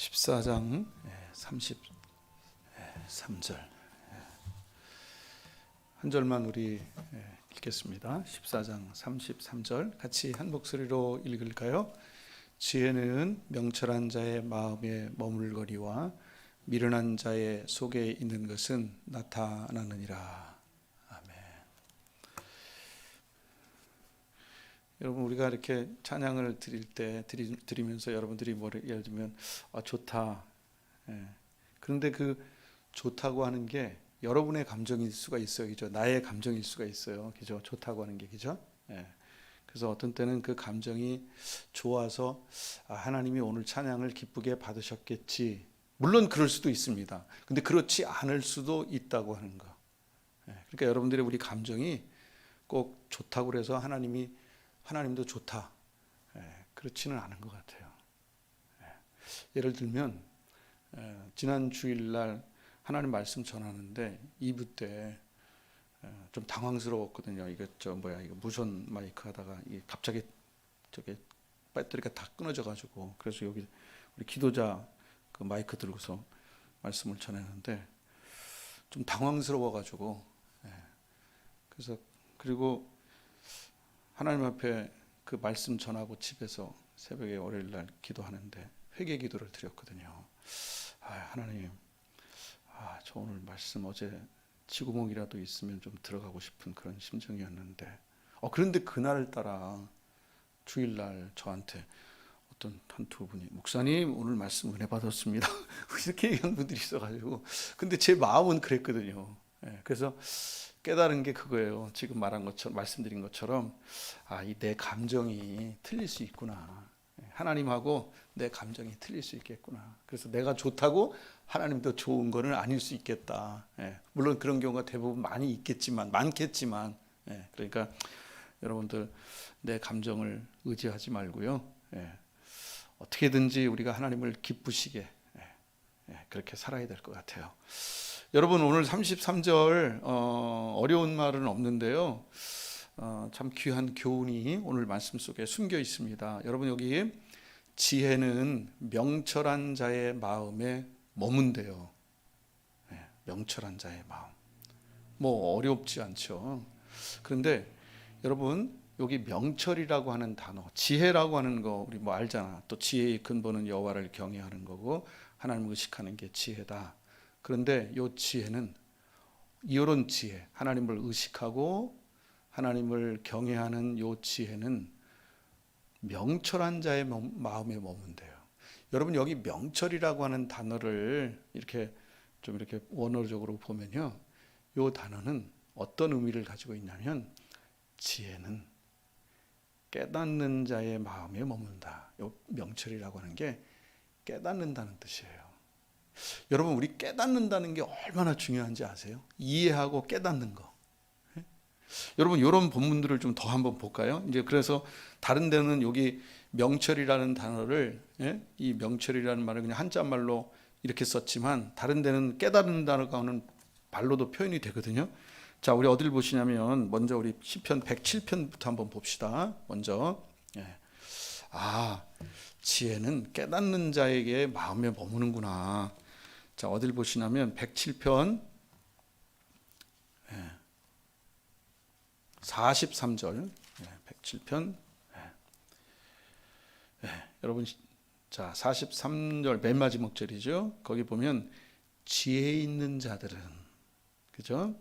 14장 33절 한 절만 우리 예, 읽겠습니다. 14장 33절 같이 한 목소리로 읽을까요? 지혜는 명철한 자의 마음에 머물거리와 미련한 자의 속에 있는 것은 나타나느니라. 아멘. 여러분 우리가 이렇게 찬양을 드릴 때 드리, 드리면서 여러분들이 뭐를 예를 들면 아 좋다. 예. 그런데 그 좋다고 하는 게 여러분의 감정일 수가 있어요. 그죠? 나의 감정일 수가 있어요. 그죠? 좋다고 하는 게 그죠? 예. 그래서 어떤 때는 그 감정이 좋아서 아, 하나님이 오늘 찬양을 기쁘게 받으셨겠지. 물론 그럴 수도 있습니다. 근데 그렇지 않을 수도 있다고 하는 거. 예. 그러니까 여러분들의 우리 감정이 꼭 좋다고 그래서 하나님이 하나님도 좋다. 예, 그렇지는 않은 것 같아요. 예, 예를 들면 예, 지난 주일날 하나님 말씀 전하는데 2부 때 좀 당황스러웠거든요. 이거 저 뭐야 이거 무선 마이크 하다가 갑자기 저게 배터리가 다 끊어져 가지고 그래서 여기 우리 기도자 그 마이크 들고서 말씀을 전했는데 좀 당황스러워 가지고 예, 그래서 그리고 하나님 앞에 그 말씀 전하고 집에서 새벽에 월요일 날 기도하는데 회개 기도를 드렸거든요. 아, 하나님, 아, 저 오늘 말씀 어제 지구멍이라도 있으면 좀 들어가고 싶은 그런 심정이었는데, 어, 그런데 그날 따라 주일날 저한테 어떤 한 두 분이 목사님 오늘 말씀 은혜 받았습니다 이렇게 얘기한 분들이 있어가지고 근데 제 마음은 그랬거든요. 예, 그래서 깨달은 게 그거예요. 지금 말한 것처럼 말씀드린 것처럼 아, 이 내 감정이 틀릴 수 있구나. 예, 하나님하고 내 감정이 틀릴 수 있겠구나. 그래서 내가 좋다고 하나님도 좋은 거는 아닐 수 있겠다. 예, 물론 그런 경우가 대부분 많이 있겠지만 많겠지만 예, 그러니까 여러분들 내 감정을 의지하지 말고요. 예, 어떻게든지 우리가 하나님을 기쁘시게 그렇게 살아야 될 것 같아요. 여러분 오늘 33절 어, 어려운 말은 없는데요. 어, 참 귀한 교훈이 오늘 말씀 속에 숨겨 있습니다. 여러분 여기 지혜는 명철한 자의 마음에 머문대요. 네, 명철한 자의 마음. 뭐 어렵지 않죠. 그런데 여러분 여기 명철이라고 하는 단어, 지혜라고 하는 거 우리 뭐 알잖아. 또 지혜의 근본은 여호와를 경외하는 거고 하나님을 의식하는 게 지혜다. 그런데 요 지혜는 이런 지혜, 하나님을 의식하고 하나님을 경외하는 요 지혜는 명철한 자의 마음에 머문대요. 여러분 여기 명철이라고 하는 단어를 이렇게 좀 이렇게 원어적으로 보면요. 요 단어는 어떤 의미를 가지고 있냐면 지혜는 깨닫는 자의 마음에 머문다. 요 명철이라고 하는 게 깨닫는다는 뜻이에요. 여러분 우리 깨닫는다는 게 얼마나 중요한지 아세요? 이해하고 깨닫는 거. 예? 여러분 이런 본문들을 좀 더 한번 볼까요? 이제 그래서 다른 데는 여기 명철이라는 단어를 예? 이 명철이라는 말을 그냥 한자 말로 이렇게 썼지만 다른 데는 깨닫는 단어가는 발로도 표현이 되거든요. 자, 우리 어딜 보시냐면 먼저 우리 시편 107편부터 한번 봅시다. 먼저 예. 아 지혜는 깨닫는 자에게 마음에 머무는구나. 자, 어딜 보시냐면 107편 43절 107편 예, 여러분 자 43절 맨 마지막 절이죠. 거기 보면 지혜 있는 자들은 그죠?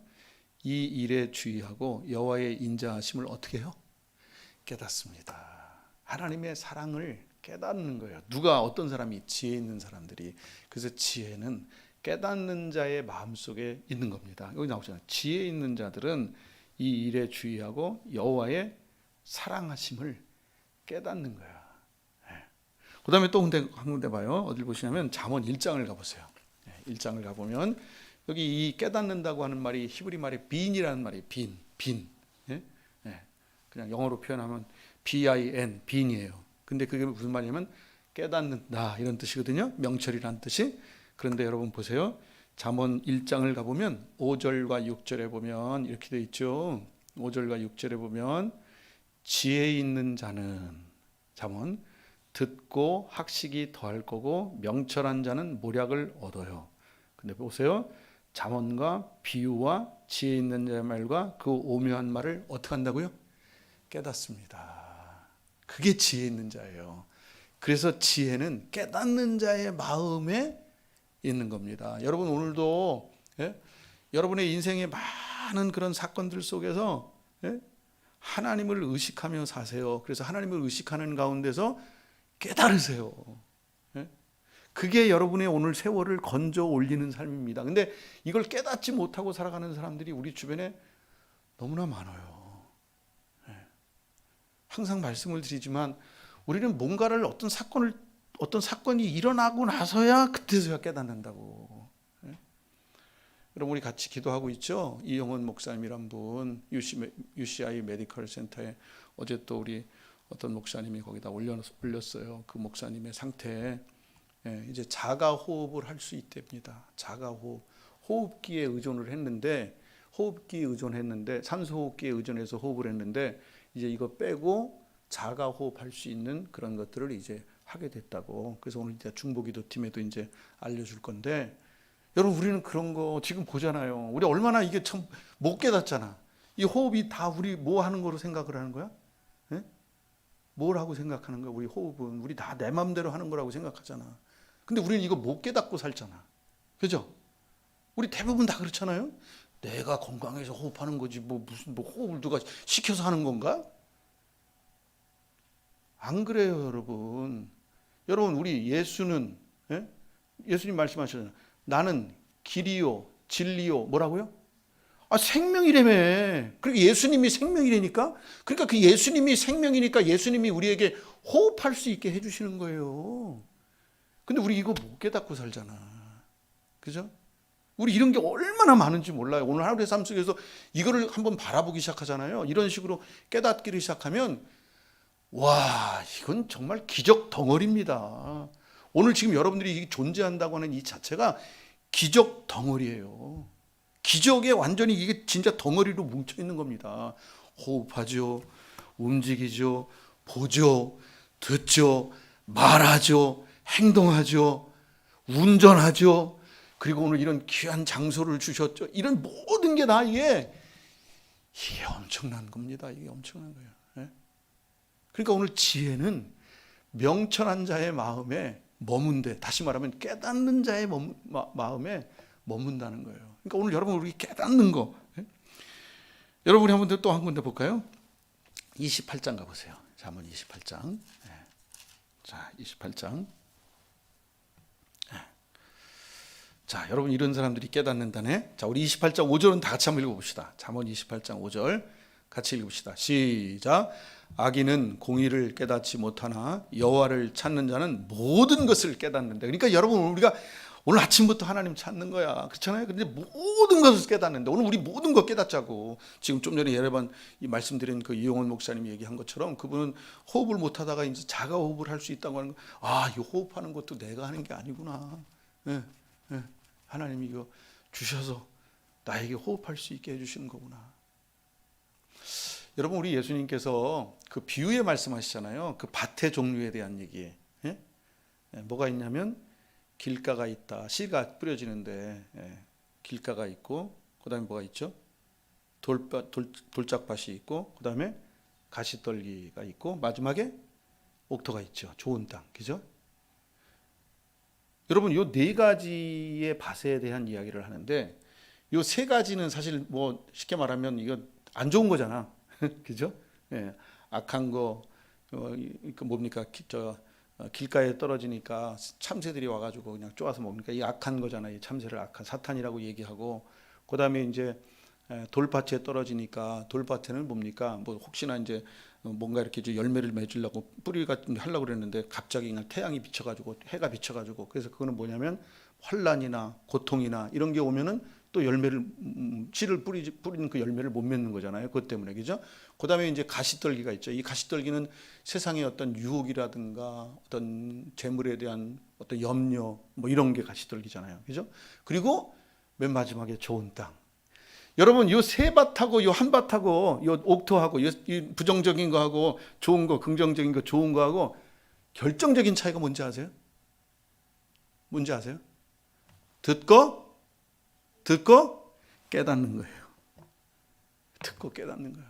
이 일에 주의하고 여호와의 인자하심을 어떻게 해요? 깨닫습니다. 하나님의 사랑을 깨닫는 거예요. 누가 어떤 사람이 지혜 있는 사람들이 그래서 지혜는 깨닫는 자의 마음 속에 있는 겁니다. 여기 나오잖아요. 지혜 있는 자들은 이 일에 주의하고 여호와의 사랑하심을 깨닫는 거야. 네. 그다음에 또 근데 한 군데 봐요. 어딜 보시냐면 잠언 1장을 가 보세요. 1장을 가 보면 여기 이 깨닫는다고 하는 말이 히브리 말이 빈이라는 말이 빈, 빈. 예? 예. 그냥 영어로 표현하면 B-I-N, 빈이에요. 근데 그게 무슨 말이냐면 깨닫는다 이런 뜻이거든요. 명철이란 뜻이. 그런데 여러분 보세요. 잠언 1장을 가보면 5절과 6절에 보면 이렇게 돼 있죠. 5절과 6절에 보면 지혜 있는 자는 잠언 듣고 학식이 더할 거고 명철한 자는 모략을 얻어요. 근데 보세요. 잠언과 비유와 지혜 있는 자의 말과 그 오묘한 말을 어떻게 한다고요? 깨닫습니다. 그게 지혜 있는 자예요. 그래서 지혜는 깨닫는 자의 마음에 있는 겁니다. 여러분 오늘도 예? 여러분의 인생의 많은 그런 사건들 속에서 예? 하나님을 의식하며 사세요. 그래서 하나님을 의식하는 가운데서 깨달으세요. 예? 그게 여러분의 오늘 세월을 건져 올리는 삶입니다. 근데 이걸 깨닫지 못하고 살아가는 사람들이 우리 주변에 너무나 많아요. 예. 항상 말씀을 드리지만 우리는 뭔가를 어떤 사건을 어떤 사건이 일어나고 나서야 그때서야 깨닫는다고. 예? 여러분 우리 같이 기도하고 있죠. 이영원 목사님이란 분 UCI 메디컬 센터에 어제 또 우리 어떤 목사님이 거기다 올렸어요. 그 목사님의 상태에 예, 이제 자가 호흡을 할 수 있답니다. 자가 호흡, 호흡기에 의존을 했는데 호흡기에 의존했는데 산소 호흡기에 의존해서 호흡을 했는데 이제 이거 빼고 자가 호흡할 수 있는 그런 것들을 이제 하게 됐다고. 그래서 오늘 이제 중보기도 팀에도 이제 알려줄 건데 여러분 우리는 그런 거 지금 보잖아요. 우리 얼마나 이게 참 못 깨닫잖아. 이 호흡이 다 우리 뭐 하는 거로 생각을 하는 거야? 예? 뭘 하고 생각하는 거야? 우리 호흡은 우리 다 내 마음대로 하는 거라고 생각하잖아. 근데 우리는 이거 못 깨닫고 살잖아. 그죠? 우리 대부분 다 그렇잖아요. 내가 건강해서 호흡하는 거지 뭐 무슨 뭐 호흡을 누가 시켜서 하는 건가? 안 그래요, 여러분. 여러분 우리 예수는 예? 예수님 말씀하셨잖아요. 나는 길이요, 진리요, 뭐라고요? 아 생명이라며. 그러니까 예수님이 생명이라니까. 그러니까 그 예수님이 생명이니까 예수님이 우리에게 호흡할 수 있게 해주시는 거예요. 근데 우리 이거 못 깨닫고 살잖아. 그죠? 우리 이런 게 얼마나 많은지 몰라요. 오늘 하루의 삶 속에서 이거를 한번 바라보기 시작하잖아요. 이런 식으로 깨닫기를 시작하면 와, 이건 정말 기적 덩어리입니다. 오늘 지금 여러분들이 존재한다고 하는 이 자체가 기적 덩어리예요. 기적에 완전히 이게 진짜 덩어리로 뭉쳐 있는 겁니다. 호흡하죠, 움직이죠, 보죠, 듣죠, 말하죠, 행동하죠, 운전하죠. 그리고 오늘 이런 귀한 장소를 주셨죠. 이런 모든 게 다 이게 이게 엄청난 겁니다. 이게 엄청난 거예요. 예? 그러니까 오늘 지혜는 명철한 자의 마음에 머문대 다시 말하면 깨닫는 자의 머문, 마, 마음에 머문다는 거예요. 그러니까 오늘 여러분 우리 깨닫는 거. 예? 여러분이 한번 또한 군데 볼까요? 28장 가보세요. 잠언 28장. 예. 자, 28장. 자, 여러분 이런 사람들이 깨닫는다네. 자, 우리 28장 5절은 다 같이 한번 읽어봅시다. 잠언 28장 5절 같이 읽읍시다. 시작. 악인은 공의를 깨닫지 못하나 여호와를 찾는 자는 모든 것을 깨닫는다. 그러니까 여러분 우리가 오늘 아침부터 하나님 찾는 거야. 그렇잖아요. 근데 모든 것을 깨닫는데 오늘 우리 모든 것 깨닫자고. 지금 좀 전에 여러 번이 말씀드린 그 이용원 목사님이 얘기한 것처럼 그분은 호흡을 못 하다가 이제 자가 호흡을 할 수 있다고 하는 거. 아, 이 호흡하는 것도 내가 하는 게 아니구나. 예. 예. 하나님이 이거 주셔서 나에게 호흡할 수 있게 해주시는 거구나. 여러분 우리 예수님께서 그 비유에 말씀하시잖아요. 그 밭의 종류에 대한 얘기. 예? 예, 뭐가 있냐면 길가가 있다. 씨가 뿌려지는데 예, 길가가 있고 그다음에 뭐가 있죠? 돌밭 돌, 돌짝밭이 있고 그다음에 가시떨기가 있고 마지막에 옥토가 있죠. 좋은 땅. 그죠? 여러분 요 네 가지의 밭에 대한 이야기를 하는데 요 세 가지는 사실 뭐 쉽게 말하면 이거 안 좋은 거잖아. 그죠? 예. 악한 거, 어, 그 뭡니까? 기, 저, 어, 길가에 떨어지니까 참새들이 와 가지고 그냥 쪼아서 먹으니까 이 악한 거잖아요. 이 참새를 악한 사탄이라고 얘기하고, 그 다음에 이제 에, 돌밭에 떨어지니까 돌밭에는 뭡니까? 뭐 혹시나 이제 뭔가 이렇게 좀 열매를 맺으려고 뿌리가 좀 하려고 그랬는데 갑자기 그냥 태양이 비쳐 가지고 해가 비쳐 가지고 그래서 그거는 뭐냐면 환란이나 고통이나 이런 게 오면은 또 열매를 음, 씨를 뿌리 뿌리는 그 열매를 못 맺는 거잖아요. 그것 때문에 그죠? 그다음에 이제 가시떨기가 있죠. 이 가시떨기는 세상의 어떤 유혹이라든가 어떤 재물에 대한 어떤 염려 뭐 이런 게 가시떨기잖아요. 그죠? 그리고 맨 마지막에 좋은 땅. 여러분 요 세 밭하고 요 한 밭하고 요 옥토하고 요, 이 부정적인 거하고 좋은 거 긍정적인 거 좋은 거하고 결정적인 차이가 뭔지 아세요? 뭔지 아세요? 듣고 듣고 깨닫는 거예요. 듣고 깨닫는 거야.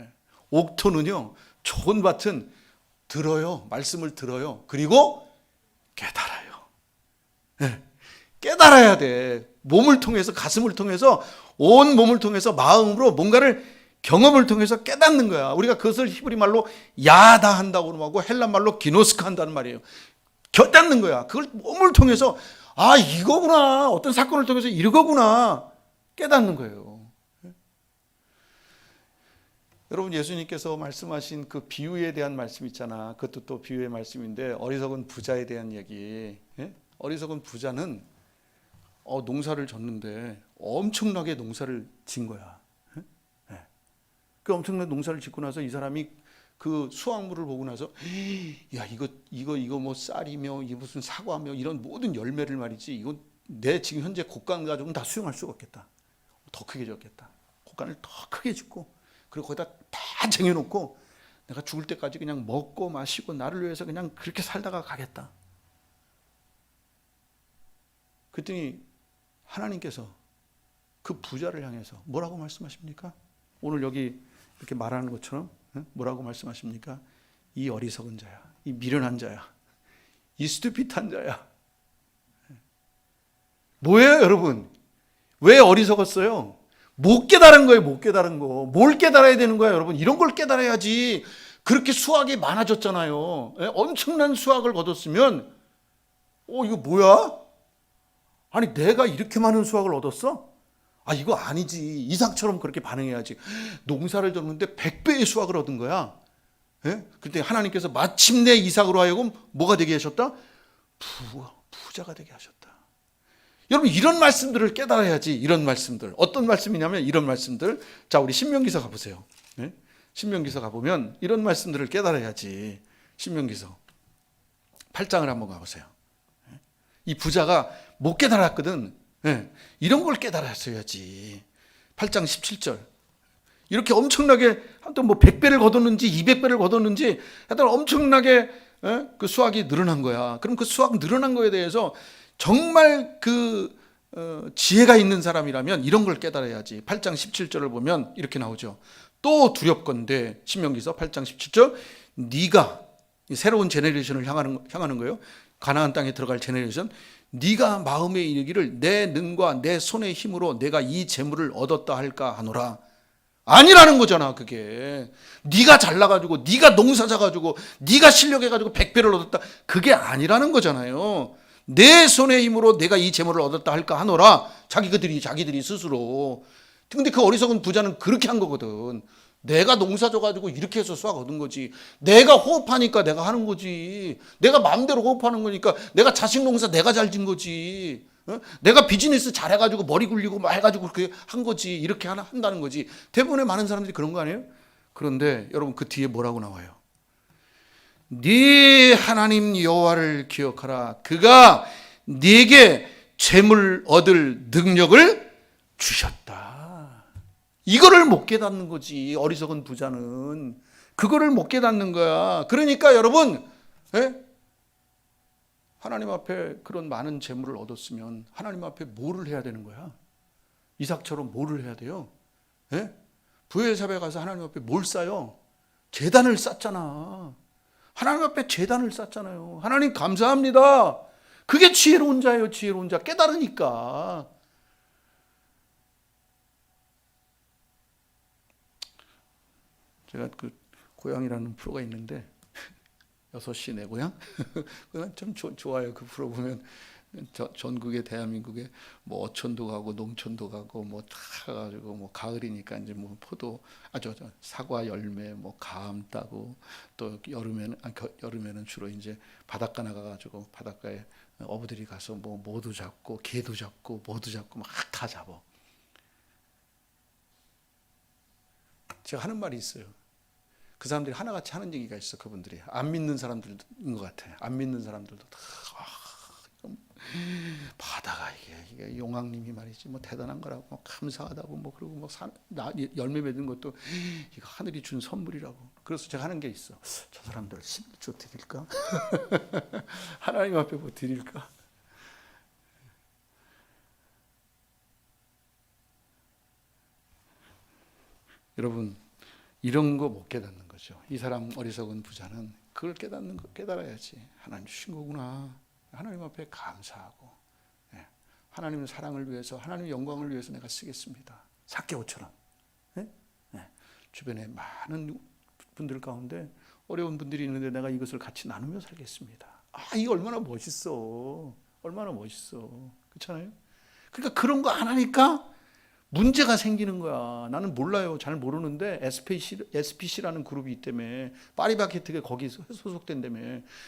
예. 옥토는요, 좋은 밭은 들어요. 말씀을 들어요. 그리고 깨달아요. 예. 깨달아야 돼. 몸을 통해서, 가슴을 통해서, 온 몸을 통해서 마음으로 뭔가를 경험을 통해서 깨닫는 거야. 우리가 그것을 히브리 말로 야다 한다고 하고 헬란 말로 기노스카 한다는 말이에요. 깨닫는 거야. 그걸 몸을 통해서 아 이거구나. 어떤 사건을 통해서 이거구나. 깨닫는 거예요. 여러분 예수님께서 말씀하신 그 비유에 대한 말씀 있잖아. 그것도 또 비유의 말씀인데 어리석은 부자에 대한 얘기. 예? 어리석은 부자는 어, 농사를 졌는데 엄청나게 농사를 진 거야. 예? 예. 그 엄청난 농사를 짓고 나서 이 사람이 그 수확물을 보고 나서 야 이거 이거 이거 뭐 쌀이며 이 무슨 사과며 이런 모든 열매를 말이지 이거 내 지금 현재 곡간 가지고는 다 수용할 수가 없겠다. 더 크게 졌겠다. 곡간을 더 크게 짓고 그리고 거기다 다 쟁여놓고 내가 죽을 때까지 그냥 먹고 마시고 나를 위해서 그냥 그렇게 살다가 가겠다. 그랬더니 하나님께서 그 부자를 향해서 뭐라고 말씀하십니까? 오늘 여기 이렇게 말하는 것처럼 응? 뭐라고 말씀하십니까? 이 어리석은 자야, 이 미련한 자야, 이 스투핏한 자야. 뭐예요, 여러분? 왜 어리석었어요? 못 깨달은 거예요, 못 깨달은 거. 뭘 깨달아야 되는 거야, 여러분? 이런 걸 깨달아야지. 그렇게 수학이 많아졌잖아요. 예? 엄청난 수학을 거뒀으면, 어, 이거 뭐야? 아니, 내가 이렇게 많은 수학을 얻었어? 아, 이거 아니지. 이상처럼 그렇게 반응해야지. 농사를 졌는데 100배의 수학을 얻은 거야. 예? 그때 하나님께서 마침내 이삭으로 하여금 뭐가 되게 하셨다? 부, 부자가 되게 하셨다. 여러분 이런 말씀들을 깨달아야지 이런 말씀들 어떤 말씀이냐면 이런 말씀들 자 우리 신명기서 가보세요 네? 신명기서 가보면 이런 말씀들을 깨달아야지 신명기서 8장을 한번 가보세요 네? 이 부자가 못 깨달았거든 네? 이런 걸 깨달았어야지 8장 17절 이렇게 엄청나게 하여튼 뭐 100배를 거뒀는지 200배를 거뒀는지 하여튼 엄청나게 예? 그 수학이 늘어난 거야 그럼 그 수학 늘어난 거에 대해서 정말 그 어, 지혜가 있는 사람이라면 이런 걸 깨달아야지. 8장 17절을 보면 이렇게 나오죠. 또 두렵건대 신명기서 8장 17절 네가 새로운 제네레이션을 향하는 향하는 거예요. 가나안 땅에 들어갈 제네레이션 네가 마음에 이르기를 내 능과 내 손의 힘으로 내가 이 재물을 얻었다 할까 하노라. 아니라는 거잖아 그게. 네가 잘나 가지고 네가 농사 져 가지고 네가 실력해 가지고 백배를 얻었다. 그게 아니라는 거잖아요. 내 손의 힘으로 내가 이 재물을 얻었다 할까 하노라. 자기들이 자기들이 스스로. 근데 그 어리석은 부자는 그렇게 한 거거든 내가 농사 져가지고 이렇게 해서 수확 얻은 거지 내가 호흡하니까 내가 하는 거지 내가 마음대로 호흡하는 거니까 내가 자식 농사 내가 잘 진 거지 어? 내가 비즈니스 잘해가지고 머리 굴리고 막 해가지고 그렇게 한 거지 이렇게 하나 한다는 거지 대부분의 많은 사람들이 그런 거 아니에요? 그런데 여러분 그 뒤에 뭐라고 나와요? 네 하나님 여호와를 기억하라. 그가 네게 재물 얻을 능력을 주셨다. 이거를 못 깨닫는 거지. 어리석은 부자는 그거를 못 깨닫는 거야. 그러니까 여러분, 예? 하나님 앞에 그런 많은 재물을 얻었으면 하나님 앞에 뭐를 해야 되는 거야? 이삭처럼 뭐를 해야 돼요? 예? 부엘삽에 가서 하나님 앞에 뭘 쌓여? 재단을 쌓잖아. 하나님 앞에 재단을 쌓잖아요. 하나님 감사합니다. 그게 지혜로운 자예요, 지혜로운 자. 깨달으니까. 제가 그 고향이라는 프로가 있는데 6시 내 고향? 그건 참 조, 좋아요. 그 프로 보면 저, 전국의 대한민국에 뭐 어촌도 가고 농촌도 가고 뭐다 가가지고 뭐 가을이니까 이제 뭐 포도 아저 저 사과 열매 뭐 감 따고 또 여름에는 아, 겨, 여름에는 주로 이제 바닷가 나가 가지고 바닷가에 어부들이 가서 뭐 모두 잡고 개도 잡고 모두 잡고 막 다 잡어. 제가 하는 말이 있어요. 그 사람들이 하나같이 하는 얘기가 있어 그분들이. 안 믿는 사람들인 것 같아. 안 믿는 사람들도 다 아, 바다가 이게, 이게 그 용왕님이 말이지 뭐 대단한 거라고 뭐 감사하다고 뭐 그리고 뭐 산, 나, 열매 맺은 것도 이거 하늘이 준 선물이라고. 그래서 제가 하는 게 있어. 저 사람들 11조 드릴까? 하나님 앞에 뭐 드릴까? 여러분 이런 거 못 깨닫는 거죠 이 사람 어리석은 부자는 그걸 깨닫는 거 깨달아야지 하나님 주신 거구나 하나님 앞에 감사하고 예. 하나님의 사랑을 위해서 하나님의 영광을 위해서 내가 쓰겠습니다. 사개 5천 원. 예? 예. 주변에 많은 분들 가운데 어려운 분들이 있는데 내가 이것을 같이 나누며 살겠습니다. 아, 이거 얼마나 멋있어. 얼마나 멋있어. 그렇잖아요? 그러니까 그런 거 안 하니까 문제가 생기는 거야. 나는 몰라요. 잘 모르는데 SPC, SPC라는 그룹이 있다며. 파리바게트가 거기 소속된다며.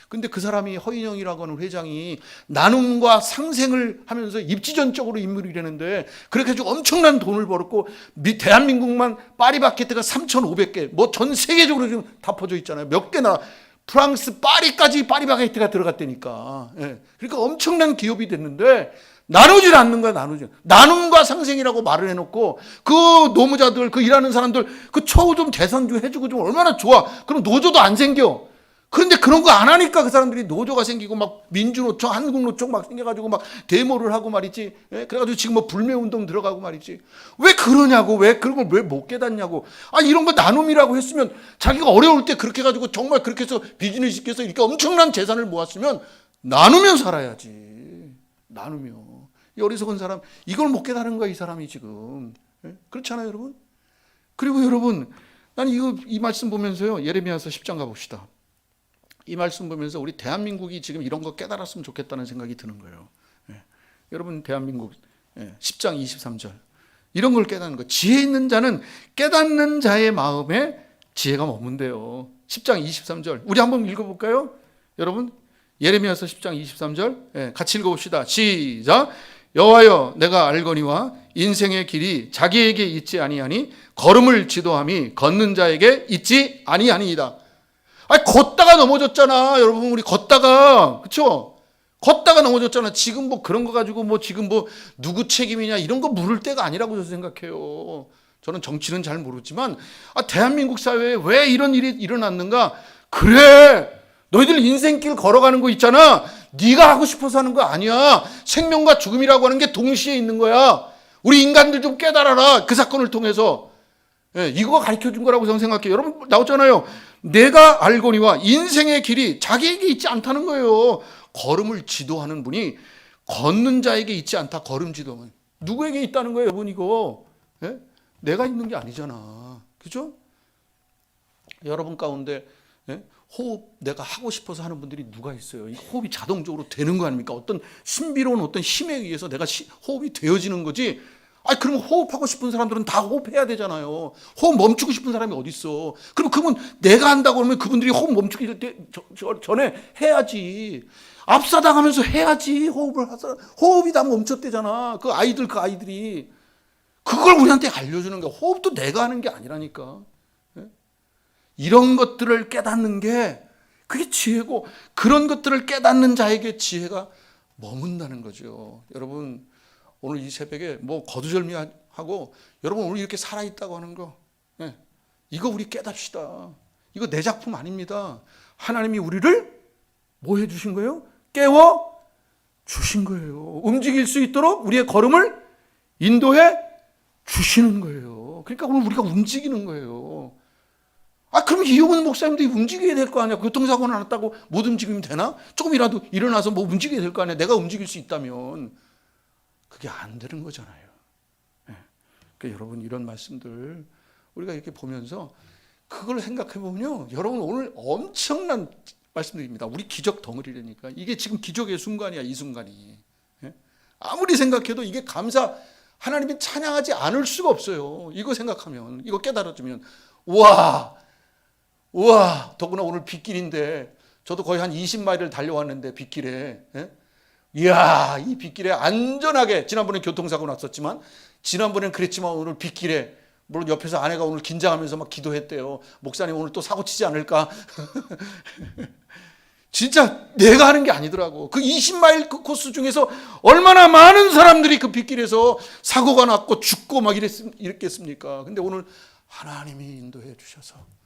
근데 그 사람이 허인영이라고 하는 회장이 나눔과 상생을 하면서 입지전적으로 인물이라는데 그렇게 해서 엄청난 돈을 벌었고 미- 대한민국만 파리바게트가 3,500개 뭐 전 세계적으로 지금 다 퍼져 있잖아요. 몇 개나 프랑스 파리까지 파리바게트가 들어갔다니까. 예. 그러니까 엄청난 기업이 됐는데 나누질 않는 거야, 나누지. 나눔과 상생이라고 말을 해놓고 그 노무자들, 그 일하는 사람들 그 처우 좀 개선 좀 해주고 좀 얼마나 좋아. 그럼 노조도 안 생겨. 그런데 그런 거 안 하니까 그 사람들이 노조가 생기고 막 민주노총, 한국노총 막 생겨가지고 막 데모를 하고 말이지. 예? 그래가지고 지금 뭐 불매운동 들어가고 말이지. 왜 그러냐고, 왜 그런 걸 왜 못 깨닫냐고. 아, 이런 거 나눔이라고 했으면 자기가 어려울 때 그렇게 해가지고 정말 그렇게 해서 비즈니스 시켜서 이렇게 엄청난 재산을 모았으면 나누면 살아야지. 나누면. 이 어리석은 사람, 이걸 못 깨달은 거야, 이 사람이 지금. 예? 그렇잖아요, 여러분? 그리고 여러분, 난 이거, 이 말씀 보면서요, 예레미야서 10장 가봅시다. 이 말씀 보면서 우리 대한민국이 지금 이런 거 깨달았으면 좋겠다는 생각이 드는 거예요. 예. 여러분 대한민국 예. 10장 23절 이런 걸 깨닫는 거. 지혜 있는 자는 깨닫는 자의 마음에 지혜가 머문대요. 10장 23절 우리 한번 읽어볼까요? 여러분 예레미야서 10장 23절 예. 같이 읽어봅시다. 시작. 여호와여 내가 알거니와 인생의 길이 자기에게 있지 아니하니 걸음을 지도함이 걷는 자에게 있지 아니하니이다. 아니 걷다가 넘어졌잖아. 여러분 우리 걷다가. 그쵸? 걷다가 넘어졌잖아. 지금 뭐 그런 거 가지고 뭐 지금 뭐 누구 책임이냐 이런 거 물을 때가 아니라고 저는 생각해요. 저는 정치는 잘 모르지만 아 대한민국 사회에 왜 이런 일이 일어났는가? 그래! 너희들 인생길 걸어가는 거 있잖아 네가 하고 싶어서 하는 거 아니야 생명과 죽음이라고 하는 게 동시에 있는 거야 우리 인간들 좀 깨달아라 그 사건을 통해서 예, 이거 가르쳐 준 거라고 저는 생각해요. 여러분 나왔잖아요. 내가 알거니와 인생의 길이 자기에게 있지 않다는 거예요. 걸음을 지도하는 분이 걷는 자에게 있지 않다. 걸음 지도는 누구에게 있다는 거예요, 여러분 이거. 예? 내가 있는 게 아니잖아. 그죠? 여러분 가운데 예? 호흡 내가 하고 싶어서 하는 분들이 누가 있어요? 이 호흡이 자동적으로 되는 거 아닙니까? 어떤 신비로운 어떤 힘에 의해서 내가 시- 호흡이 되어지는 거지. 아, 그러면 호흡하고 싶은 사람들은 다 호흡해야 되잖아요. 호흡 멈추고 싶은 사람이 어디 있어? 그럼 그분 내가 한다고 그러면 그분들이 호흡 멈추기 전에 해야지. 압사당하면서 해야지. 호흡을 하사 호흡이 다 멈췄대잖아. 그 아이들 그 아이들이 그걸 우리한테 알려주는 거야. 호흡도 내가 하는 게 아니라니까. 예? 이런 것들을 깨닫는 게 그게 지혜고 그런 것들을 깨닫는 자에게 지혜가 머문다는 거죠. 여러분 오늘 이 새벽에 뭐 거두절미하고 여러분 오늘 이렇게 살아 있다고 하는 거 예, 이거 우리 깨닫시다. 이거 내 작품 아닙니다. 하나님이 우리를 뭐 해 주신 거예요? 깨워 주신 거예요. 움직일 수 있도록 우리의 걸음을 인도해 주시는 거예요. 그러니까 오늘 우리가 움직이는 거예요. 아, 그럼 이용훈 목사님도 움직여야 될 거 아니야. 교통사고 났다고 못 움직이면 되나? 조금이라도 일어나서 뭐 움직여야 될 거 아니야. 내가 움직일 수 있다면. 그게 안 되는 거잖아요. 예. 그러니까 여러분 이런 말씀들 우리가 이렇게 보면서 그걸 생각해 보면요. 여러분 오늘 엄청난 말씀드립니다. 우리 기적 덩어리라니까. 이게 지금 기적의 순간이야, 이 순간이. 예? 아무리 생각해도 이게 감사 하나님이 찬양하지 않을 수가 없어요. 이거 생각하면 이거 깨달아주면 와 우와, 더구나 오늘 빗길인데 저도 거의 한 20마일을 달려왔는데 빗길에 예? 이야, 이 빗길에 안전하게 지난번에 교통사고 났었지만 지난번엔 그랬지만 오늘 빗길에 물론 옆에서 아내가 오늘 긴장하면서 막 기도했대요. 목사님 오늘 또 사고 치지 않을까? 진짜 내가 하는 게 아니더라고. 그 20마일 그 코스 중에서 얼마나 많은 사람들이 그 빗길에서 사고가 났고 죽고 막 이랬, 이랬겠습니까? 근데 오늘 하나님이 인도해 주셔서 예,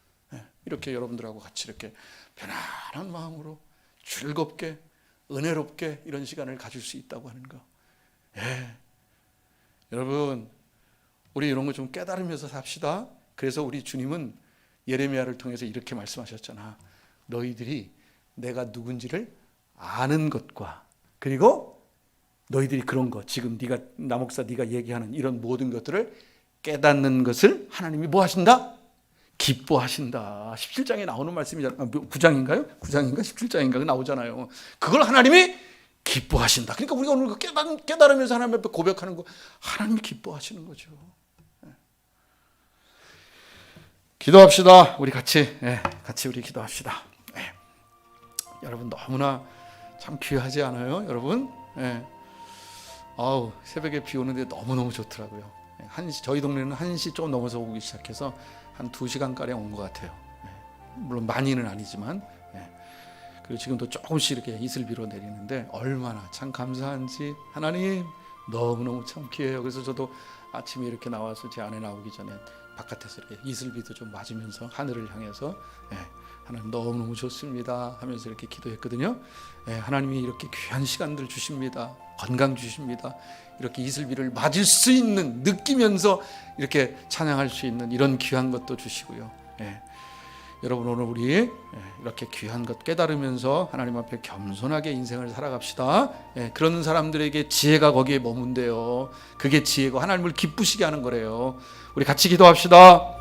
이렇게 여러분들하고 같이 이렇게 편안한 마음으로 즐겁게 은혜롭게 이런 시간을 가질 수 있다고 하는 거. 예. 여러분, 우리 이런 거 좀 깨달으면서 삽시다. 그래서 우리 주님은 예레미야를 통해서 이렇게 말씀하셨잖아. 너희들이 내가 누군지를 아는 것과 그리고 너희들이 그런 거 지금 네가 남목사 네가 얘기하는 이런 모든 것들을 깨닫는 것을 하나님이 뭐 하신다? 기뻐하신다. 17장에 나오는 말씀이잖아요. 9장인가요? 9장인가? 17장인가? 나오잖아요. 그걸 하나님이 기뻐하신다. 그러니까 우리가 오늘 그 깨달, 깨달 으면서 하나님 앞에 고백하는 거 하나님이 기뻐하시는 거죠. 예. 기도합시다. 우리 같이 예, 같이 우리 기도합시다. 예. 여러분 너무나 참 귀하지 않아요, 여러분? 예. 아우 새벽에 비 오는데 너무 너무 좋더라고요. 예, 한 시, 저희 동네는 한시 좀 넘어서 오기 시작해서 한두 시간 가량 온 것 같아요. 예. 물론 많이는 아니지만 예. 그리고 지금도 조금씩 이렇게 이슬비로 내리는데 얼마나 참 감사한지 하나님 너무 너무 참 귀해요. 그래서 저도 아침에 이렇게 나와서 제 아내 나오기 전에 바깥에서 이렇게 이슬비도 좀 맞으면서 하늘을 향해서 예, 하나님 너무 너무 좋습니다 하면서 이렇게 기도했거든요. 예, 하나님이 이렇게 귀한 시간들 주십니다. 건강 주십니다. 이렇게 이슬비를 맞을 수 있는 느끼면서 이렇게 찬양할 수 있는 이런 귀한 것도 주시고요. 예. 여러분 오늘 우리 예, 이렇게 귀한 것 깨달으면서 하나님 앞에 겸손하게 인생을 살아갑시다. 예, 그런 사람들에게 지혜가 거기에 머문대요. 그게 지혜고 하나님을 기쁘시게 하는 거래요. 우리 같이 기도합시다.